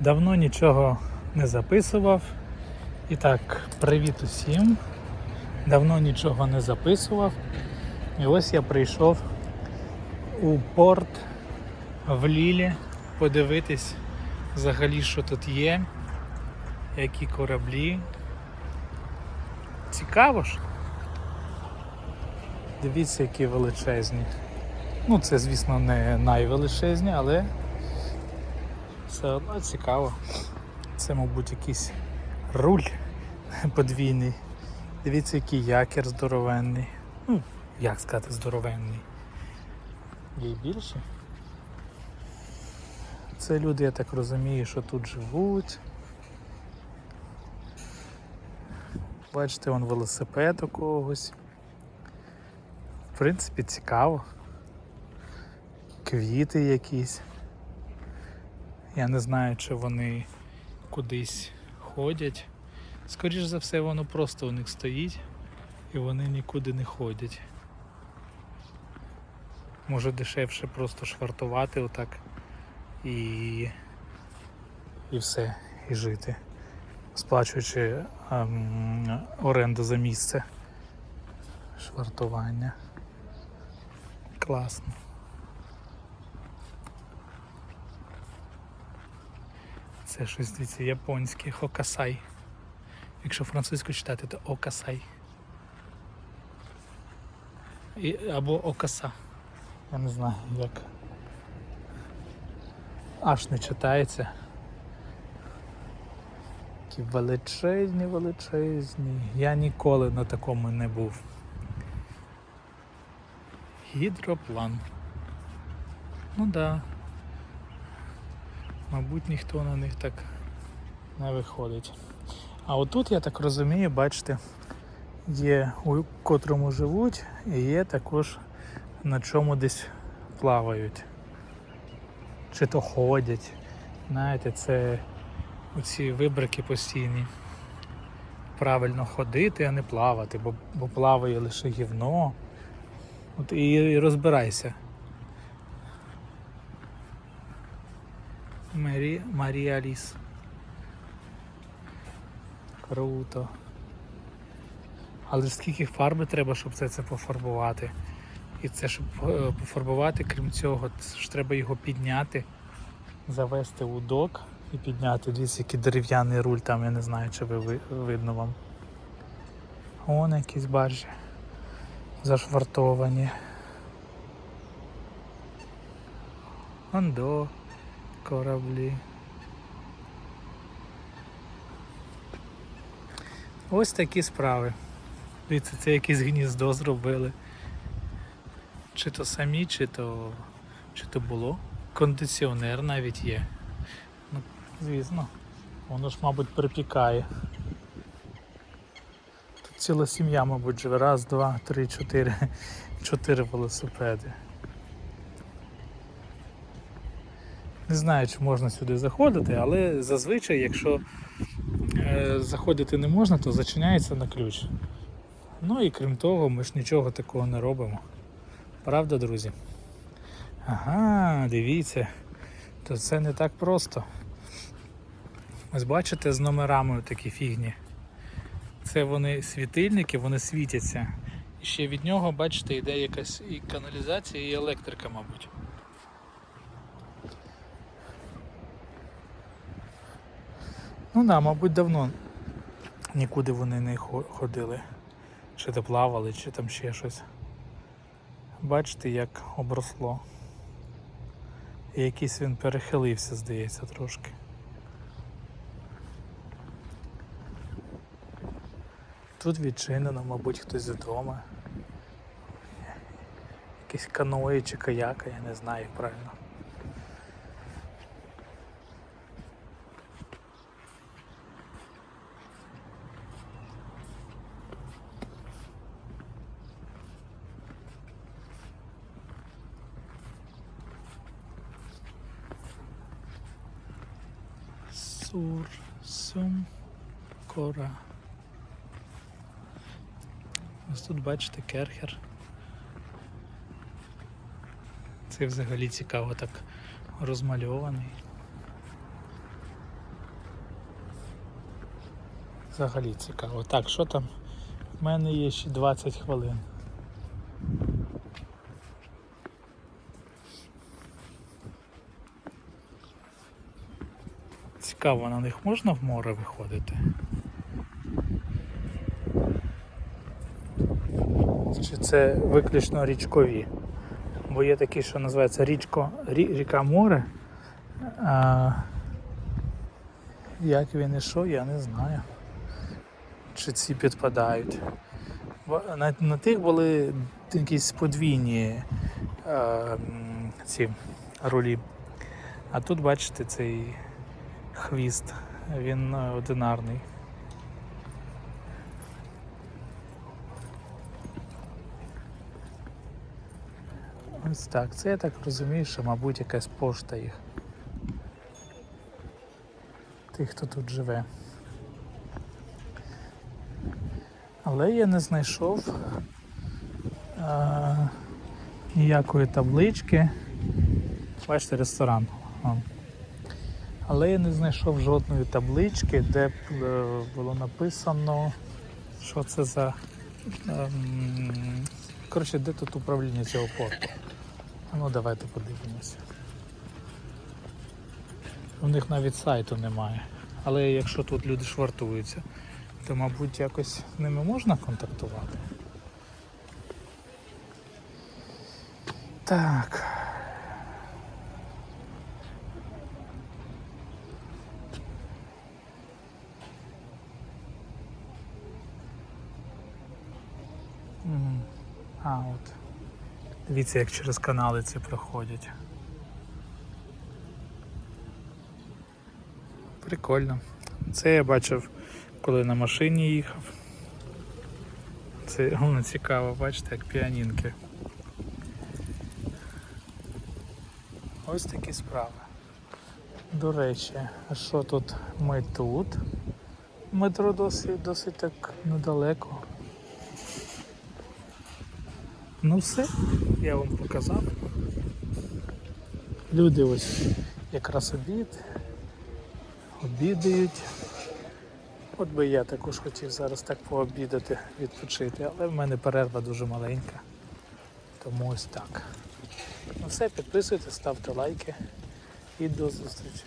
Давно нічого не записував. І так, привіт усім. Давно нічого не записував. І ось я прийшов у порт в Лілі подивитись взагалі, що тут є, які кораблі. Цікаво ж. Дивіться, які величезні. Ну, це, звісно, не найвеличезні, але все одно цікаво. Це, мабуть, якийсь руль подвійний. Дивіться, який якір здоровенний. Ну, як сказати, здоровенний. Є більше. Це люди, я так розумію, що тут живуть. Бачите, вон велосипед у когось. В принципі, цікаво. Квіти якісь. Я не знаю, чи вони кудись ходять. Скоріш за все, воно просто у них стоїть і вони нікуди не ходять. Може дешевше просто швартувати отак і, і все, і жити, сплачуючи ем, оренду за місце швартування. Класно. Це щось дивіться, японське хокасай. Якщо французьку читати, то окасай. І, або окаса. Я не знаю як. Аж не читається. Такі величезні, величезні. Я ніколи на такому не був. Гідроплан. Ну да. Мабуть, ніхто на них так не виходить. А отут, я так розумію, бачите, є у котрому живуть, і є також на чому десь плавають. Чи то ходять. Знаєте, це оці вибрики постійні. Правильно ходити, а не плавати, бо, бо плаває лише гівно. От і, і розбирайся. Марі, Марія Ліс. Круто. Але скільки фарби треба, щоб це, це пофарбувати. І це, щоб е, пофарбувати, крім цього, ж треба його підняти, завести у док і підняти. Дивіться, який дерев'яний руль там, я не знаю, чи ви, ви- видно вам. Вон якісь баржі зашвартовані. Ондо кораблі. Ось такі справи. Дивіться, це якесь гніздо зробили. Чи то самі, чи то, чи то було. Кондиціонер навіть є. Ну, звісно, воно ж, мабуть, припікає. Тут ціла сім'я, мабуть, живе. Раз, два, три, чотири. Чотири велосипеди. Не знаю, чи можна сюди заходити, але зазвичай, якщо е, заходити не можна, то зачиняється на ключ. Ну і крім того, ми ж нічого такого не робимо. Правда, друзі? Ага, дивіться, то це не так просто. Ось бачите з номерами такі фігні. Це вони світильники, вони світяться. І ще від нього, бачите, йде якась і каналізація, і електрика, мабуть. Ну да, мабуть, давно нікуди вони не ходили. Чи то плавали, чи там ще щось. Бачите, як обросло. І якийсь він перехилився, здається, трошки. Тут відчинено, мабуть, хтось вдома. Якісь каної чи каяка, я не знаю як правильно. Сурсом Кора. Ось тут бачите керхер. Це взагалі цікаво так розмальований. Взагалі цікаво. Так, що там? В мене є ще 20 хвилин. Цікаво, на них можна в море виходити? Чи це виключно річкові? Бо є такі, що називається річко, рі- ріка море. А, як він і що, я не знаю. Чи ці підпадають. На, на тих були якісь подвійні м, ці рулі. А тут, бачите, цей хвіст, він е, одинарний. Ось так. Це я так розумію, що, мабуть, якась пошта їх. Тих, хто тут живе. Але я не знайшов а, ніякої таблички. Бачите, ресторан. О. Але я не знайшов жодної таблички, де б е, було написано, що це за. ем, Коротше, де тут управління цього порту. Ну давайте подивимося. У них навіть сайту немає. Але якщо тут люди швартуються, то мабуть якось ними можна контактувати. Так. А, от. Дивіться, як через канали ці проходять. Прикольно. Це я бачив, коли на машині їхав. Це воно цікаво, бачите, як піанінки. Ось такі справи. До речі, а що тут ми тут? Метро досить, досить так недалеко. Ну все, я вам показав. Люди ось якраз обід, обідають. От би я також хотів зараз так пообідати, відпочити, але в мене перерва дуже маленька. Тому ось так. Ну все, підписуйтесь, ставте лайки і до зустрічі.